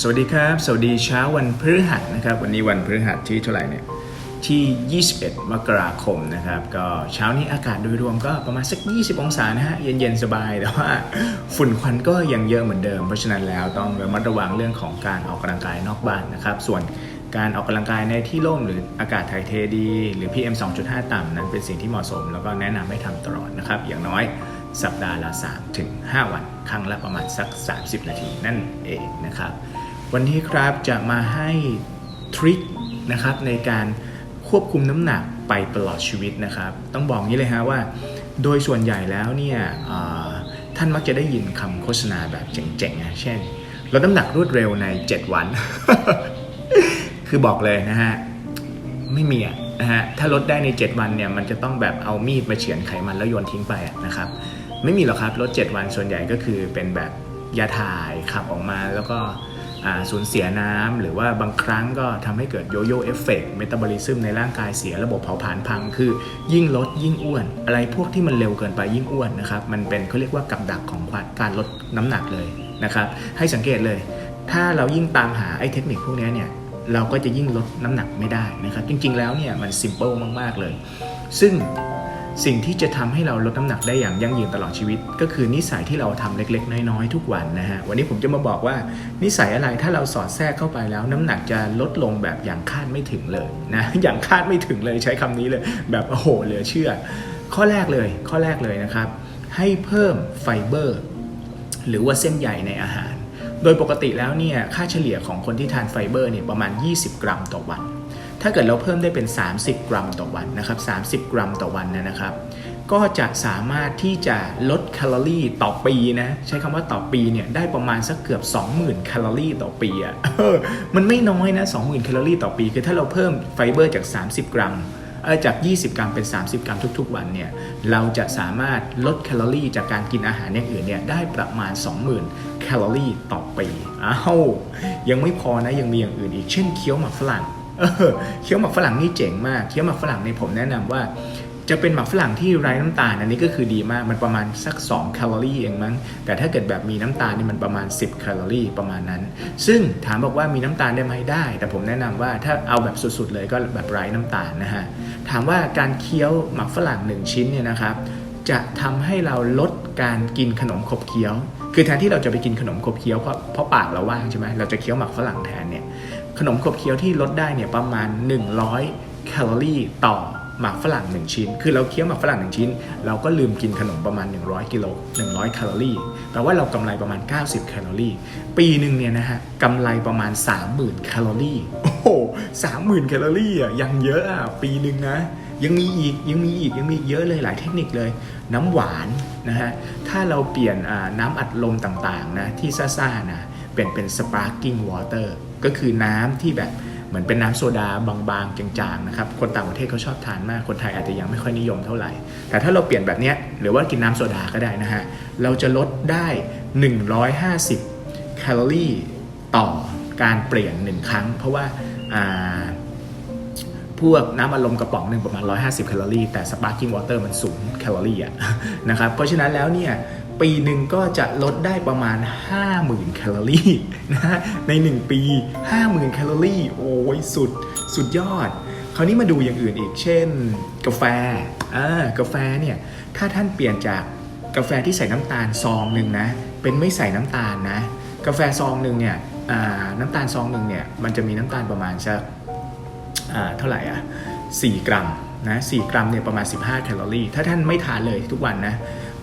สวัสดีครับ สวัสดีเช้าวันพฤหัสนะครับ วันนี้วันพฤหัสที่เท่าไหร่เนี่ยที่ 21 มกราคมนะครับ ก็เช้านี้อากาศโดยรวมก็ประมาณสัก 20 องศานะฮะ เย็นๆ สบาย แต่ว่าฝุ่นควันก็ยังเยอะเหมือนเดิม เพราะฉะนั้นแล้วต้องระมัดระวังเรื่องของการออกกำลังกายนอกบ้านนะครับ ส่วนการออกกำลังกายในที่ร่มหรืออากาศถ่ายเทดี หรือ PM 2.5 ต่ำนั้นเป็นสิ่งที่เหมาะสม แล้วก็แนะนำให้ทำตลอดนะครับ อย่างน้อย สัปดาห์ละ 3 ถึง 5 วัน ครั้งละประมาณสัก 30 นาทีนั่นเองนะครับ วันนี้ครับจะมาให้ทริคนะครับในการควบคุมน้ำหนักไปตลอดชีวิตนะครับ ต้องบอกงี้เลยฮะว่า โดยส่วนใหญ่แล้วเนี่ยท่านมักจะได้ยินคำโฆษณาแบบเจ๋งๆนะเช่นลดน้ำหนักรวดเร็วใน 7 วัน คือบอกเลยนะฮะ ไม่มีอะนะฮะถ้าลดได้ใน 7 วันเนี่ยมันจะต้องแบบเอามีดมาเฉือนไขมันแล้วโยนทิ้งไปนะครับ ไม่มีหรอกครับลด7วันส่วนใหญ่ก็คือเป็นแบบยาถ่ายขับออกมาแล้วก็สูญเสียน้ำหรือว่าบางครั้งก็ทำให้เกิดโยโย่เอฟเฟกต์เมตาบอลิซึมในร่างกายเสียระบบเผาผลาญพัง คือยิ่งลดยิ่งอ้วน อะไรพวกที่มันเร็วเกินไปยิ่งอ้วนนะครับ มันเป็นเขาเรียกว่ากับดักของการลดน้ำหนักเลยนะครับ ให้สังเกตเลย ถ้าเรายิ่งตามหาไอ้เทคนิคพวกนี้เนี่ยเราก็จะยิ่งลดน้ำหนักไม่ได้นะครับ จริงๆแล้วเนี่ยมันซิมเ l ิลมากๆเลย ซึ่ง สิ่งที่จะทำให้เราลดน้ำหนักได้อย่างยั่งยืนตลอดชีวิต ก็คือนิสัยที่เราทำเล็ก ๆ น้อยๆทุกวันนะฮะวันนี้ผมจะมาบอกว่านิสัยอะไรถ้าเราสอดแทรกเข้าไปแล้ว น้ำหนักจะลดลงแบบอย่างคาดไม่ถึงเลยนะอย่างคาดไม่ถึงเลยใช้คำนี้เลย แบบโอ้โหเหลือเชื่อ ข้อแรกเลยข้อแรกเลยนะครับ ให้เพิ่มไฟเบอร์ หรือว่าเส้นใยในอาหาร โดยปกติแล้วเนี่ยค่าเฉลี่ยของคนที่ทานไฟเบอร์เนี่ยประมาณ 20 กรัมต่อวัน ถ้าเกิดเราเพิ่มได้เป็น 30 กรัมต่อวันนะครับ30 กรัมต่อวันนะครับ ก็จะสามารถที่จะลดแคลอรี่ต่อปีนะใช้คำว่าต่อปีเนี่ยได้ประมาณสักเกือบ 20,000 แคลอรี่ต่อปีอะ่ะมันไม่น้อยนะ 20,000 แคลอรี่ต่อปี คือถ้าเราเพิ่มไฟเบอร์จาก 30 กรัมจาก 20 กรัมเป็น 30 กรัมทุก ๆ วันเนี่ย เราจะสามารถลดแคลอรี่จากการกินอาหารอย่างอื่นเนี่ยได้ประมาณ 20,000 แคลอรี่ต่อปี อ้าว ยังไม่พอนะ ยังมีอย่างอื่นอีก เช่นเคี้ยวหมากฝรั่ง เออเคี้ยวหมากฝรั่งนี่เจ๋งมากเคี้ยวหมากฝรั่งในผมแนะนำว่า จะเป็นหมักฝรั่งที่ไร้น้ำตาลอันนี้ก็คือดีมากมันประมาณสัก 2 แคลอรี่เองมั้งแต่ถ้าเกิดแบบมีน้ำตาลนี่มันประมาณ 10 แคลอรี่ประมาณนั้น ซึ่งถามบอกว่ามีน้ำตาลได้ไหมได้ แต่ผมแนะนำว่าถ้าเอาแบบสุดๆเลยก็แบบไร้น้ำตาลนะฮะถามว่าการเคี้ยวหมักฝรั่ง1ชิ้นเนี่ยนะครับจะทำให้เราลดการกินขนมขบเคี้ยว คือแทนที่เราจะไปกินขนมขบเคี้ยวเพราะเพราะปากเราว่างใช่ไหมเราจะเคี้ยวหมักฝรั่งแทนเนี่ย ขนมขบเคี้ยวที่ลดได้เนี่ยประมาณ 100 แคลอรี่ต่อหมากฝรั่ง 1 ชิ้น คือเราเคี้ยวหมากฝรั่ง 1 ชิ้น เราก็ลืมกินขนมประมาณ 100 กิโล 100 แคลอรี่แปลว่าเรากำไรประมาณ 90 แคลอรี่ ปีหนึ่งเนี่ยนะฮะกำไรประมาณ 30,000 แคลอรี่ โอ้โห30,000แคลอรี่อะยังเยอะอะปีหนึ่งนะ ยังมีอีกยังมีอีกยังมีเยอะเลยหลายเทคนิคเลย น้ำหวานนะฮะถ้าเราเปลี่ยนน้ำอัดลมต่างๆนะที่ซ่าๆนะ เปลี่ยนเป็น sparkling water ก็คือน้ำที่แบบเหมือนเป็นน้ำโซดาบางๆ จางๆ นะครับ คนต่างประเทศเขาชอบทานมาก คนไทยอาจจะยังไม่ค่อยนิยมเท่าไหร่ แต่ถ้าเราเปลี่ยนแบบเนี้ยหรือว่ากินน้ำโซดาก็ได้นะฮะ เราจะลดได้ 150 แคลอรี่ต่อการเปลี่ยนหนึ่งครั้ง เพราะว่าพวกน้ำอารมณ์กระป๋องหนึ่งประมาณ 150 แคลอรี่ แต่ sparkling water มันสูงแคลอรี่อะนะครับ เพราะฉะนั้นแล้วเนี่ย ปีหนึ่งก็จะลดได้ประมาณ 50,000 แคลอรี่นะฮะใน 1 ปี 50,000 แคลอรี่ โอ้ยสุดสุดยอด คราวนี้มาดูอย่างอื่นอีก เช่น กาแฟอ่ากาแฟเนี่ย ถ้าท่านเปลี่ยนจากกาแฟที่ใส่น้ำตาลซองหนึ่งนะ เป็นไม่ใส่น้ำตาลนะ กาแฟซองหนึ่งเนี่ยน้ำตาลซองหนึ่งเนี่ย มันจะมีน้ำตาลประมาณสักเท่าไหร่อะ4กรัมนะ4กรัมเนี่ยประมาณ 15 แคลอรี่ ถ้าท่านไม่ทานเลยทุกวันนะ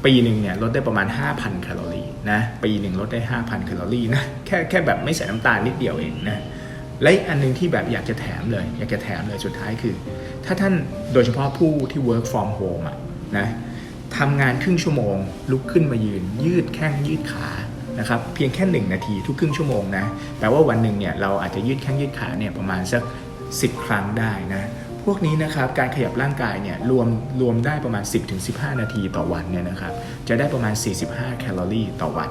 ปีหนึ่งเนี่ยลดได้ประมาณ 5,000 แคลอรี่นะปีหนึ่งลดได้ 5,000 แคลอรี่นะแค่แค่แบบไม่ใส่น้ำตาลนิดเดียวเองนะและอีกอันหนึงที่แบบอยากจะแถมเลย อยากจะแถมเลยสุดท้ายคือ ถ้าท่านโดยเฉพาะผู้ที่ work from home อะนะทำงานครึ่งชั่วโมง ลุกขึ้นมายืน ยืดแข้งยืดขานะครับเพียงแค่ 1 นาทีทุกครึ่งชั่วโมงนะแปลว่าวันหนึ่งเนี่ยเราอาจจะยืดแข้งยืดขาเนี่ยประมาณสัก 10 ครั้งได้นะ พวกนี้นะครับการขยับร่างกายเนี่ยรวมรวมได้ประมาณ 10-15 นาทีต่อวันเนี่ยนะครับจะได้ประมาณ 45 แคลอรี่ต่อวัน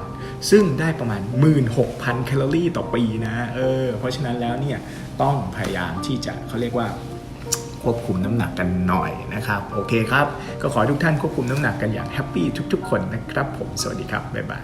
ซึ่งได้ประมาณ 16,000 แคลอรี่ต่อปีนะเออเพราะฉะนั้นแล้วเนี่ยต้องพยายามที่จะเขาเรียกว่าควบคุมน้ำหนักกันหน่อยนะครับ โอเคครับ ก็ขอทุกท่านควบคุมน้ำหนักกันอย่างแฮปปี้ทุกๆ คนนะครับผม สวัสดีครับ บ๊ายบาย